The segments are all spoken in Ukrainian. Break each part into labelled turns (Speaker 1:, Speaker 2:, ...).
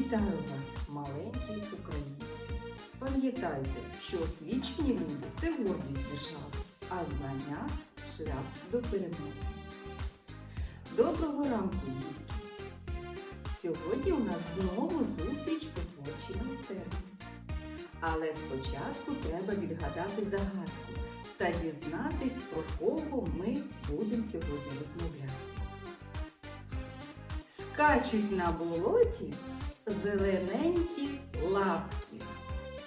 Speaker 1: Вітаю вас, маленькі українці! Пам'ятайте, що освічені люди це гордість держави, а знання шлях до перемоги. Доброго ранку, дітки! Сьогодні у нас знову зустріч у творчій майстерні. Але спочатку треба відгадати загадку та дізнатись, про кого ми будемо сьогодні розмовляти. Скачуть на болоті зелененькі лапки,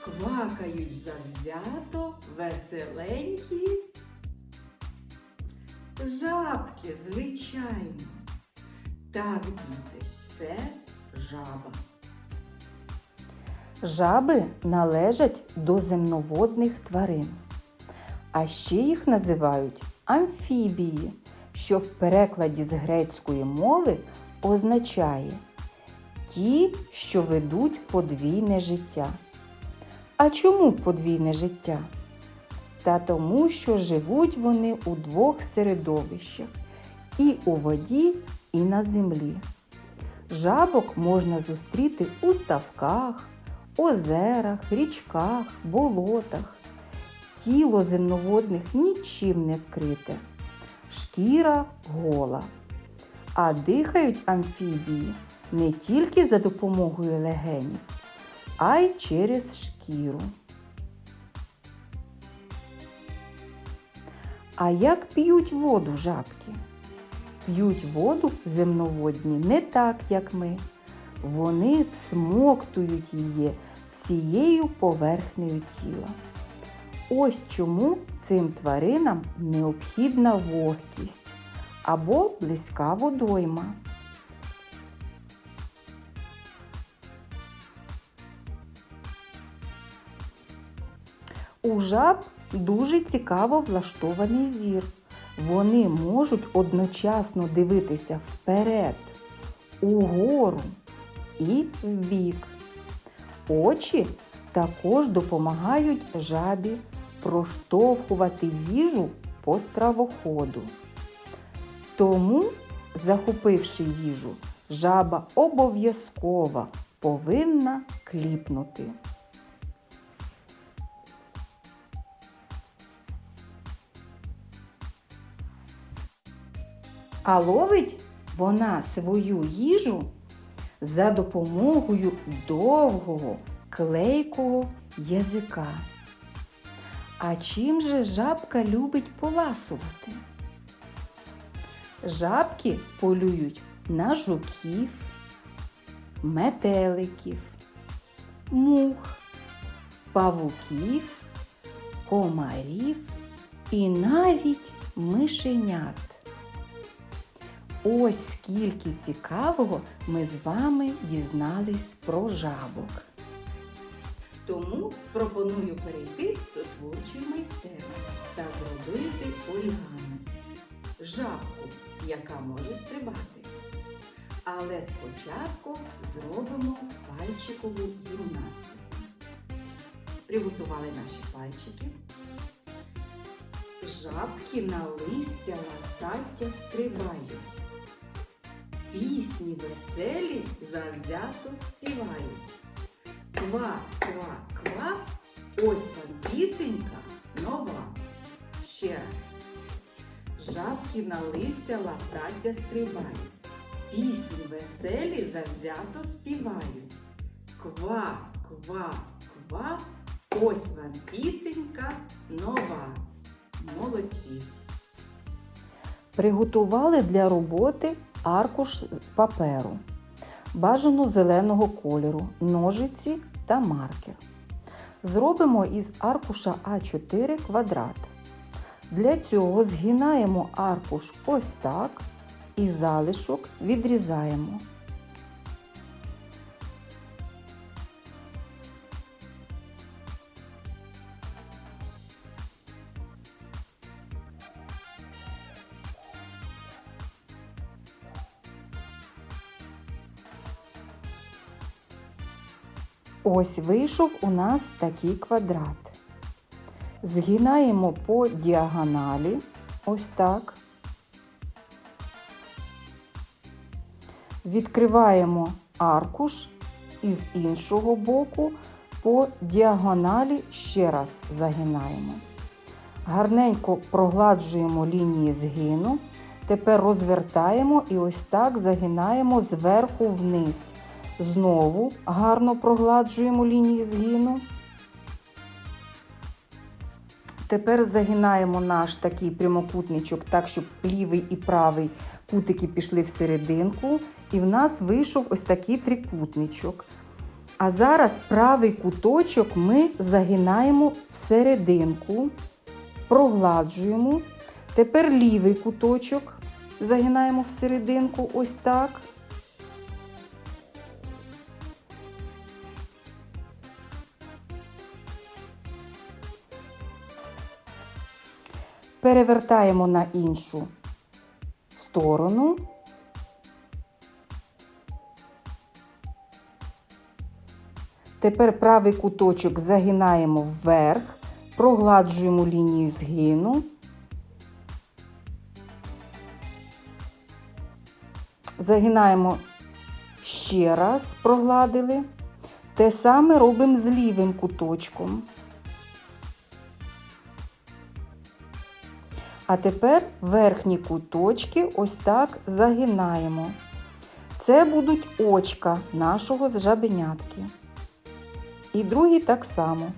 Speaker 1: квакають завзято веселенькі. Жабки, звичайно. Так, діти, це жаба.
Speaker 2: Жаби належать до земноводних тварин, а ще їх називають амфібії, що в перекладі з грецької мови означає ті, що ведуть подвійне життя. А чому подвійне життя? Та тому, що живуть вони у двох середовищах і у воді, і на землі. Жабок можна зустріти у ставках, озерах, річках, болотах. Тіло земноводних нічим не вкрите, шкіра гола. А дихають амфібії не тільки за допомогою легенів, а й через шкіру. А як п'ють воду жабки? П'ють воду земноводні не так, як ми. Вони всмоктують її всією поверхнею тіла. Ось чому цим тваринам необхідна вогкість або близька водойма. У жаб дуже цікаво влаштований зір. Вони можуть одночасно дивитися вперед, угору і вбік. Очі також допомагають жабі проштовхувати їжу по стравоходу. Тому, захопивши їжу, жаба обов'язково повинна кліпнути. А ловить вона свою їжу за допомогою довгого клейкого язика. А чим же жабка любить поласувати? Жабки полюють на жуків, метеликів, мух, павуків, комарів і навіть мишенят. Ось скільки цікавого ми з вами дізнались про жабок.
Speaker 1: Тому пропоную перейти до творчої майстерні та зробити орігамі. Жабку, яка може стрибати. Але спочатку зробимо пальчикову гімнастику. Приготували наші пальчики. Жабки на листя латаття стрибають. Пісні веселі завзято співають. Ква, ква, ква, ось вам пісенька Жабки на листя лапраття стрибають. Пісні веселі завзято співають. Ква, ква, ква, ось вам пісенька нова. Молодці.
Speaker 2: Приготували для роботи аркуш паперу, бажано зеленого кольору, ножиці та маркер. Зробимо із аркуша А4 квадрат. Для цього згинаємо аркуш ось так і залишок відрізаємо. Ось вийшов у нас такий квадрат. Згинаємо по діагоналі, ось так. Відкриваємо аркуш і з іншого боку по діагоналі ще раз загинаємо. Гарненько прогладжуємо лінії згину. Тепер розвертаємо і ось так загинаємо зверху вниз. Знову гарно прогладжуємо лінії згину. Тепер загинаємо наш такий прямокутничок так, щоб лівий і правий кутики пішли в серединку, і в нас вийшов ось такий трикутничок. А зараз правий куточок ми загинаємо в серединку, прогладжуємо. Тепер лівий куточок загинаємо в серединку, ось так. Перевертаємо на іншу сторону. Тепер правий куточок загинаємо вверх, прогладжуємо лінію згину. Загинаємо ще раз, прогладили. Те саме робимо з лівим куточком. А тепер верхні куточки ось так загинаємо. Це будуть очка нашого жабенятки. І другий так само.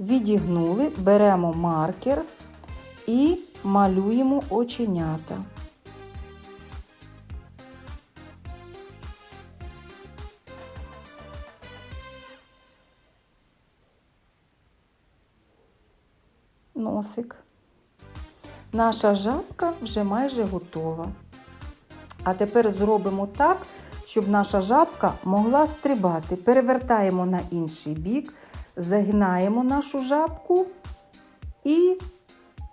Speaker 2: Відігнули, беремо маркер і малюємо оченята. Носик. Наша жабка вже майже готова. А тепер зробимо так, щоб наша жабка могла стрибати. Перевертаємо на інший бік, загинаємо нашу жабку і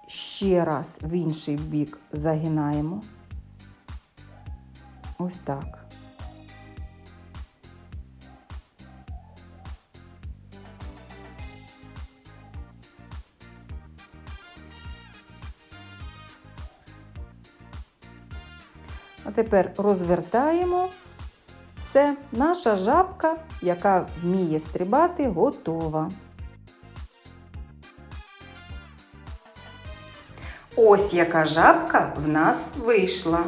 Speaker 2: ще раз в інший бік загинаємо. Ось так. А тепер розвертаємо. Все, наша жабка, яка вміє стрибати, готова. Ось яка жабка в нас вийшла.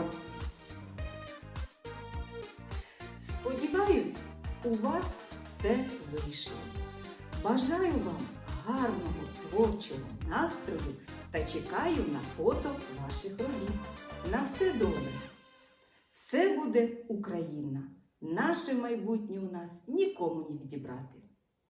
Speaker 1: Сподіваюсь, у вас все вийшло. Бажаю вам гарного творчого настрою та чекаю на фото ваших робіт. На все добре! Все буде Україна! Наше майбутнє у нас нікому не відібрати.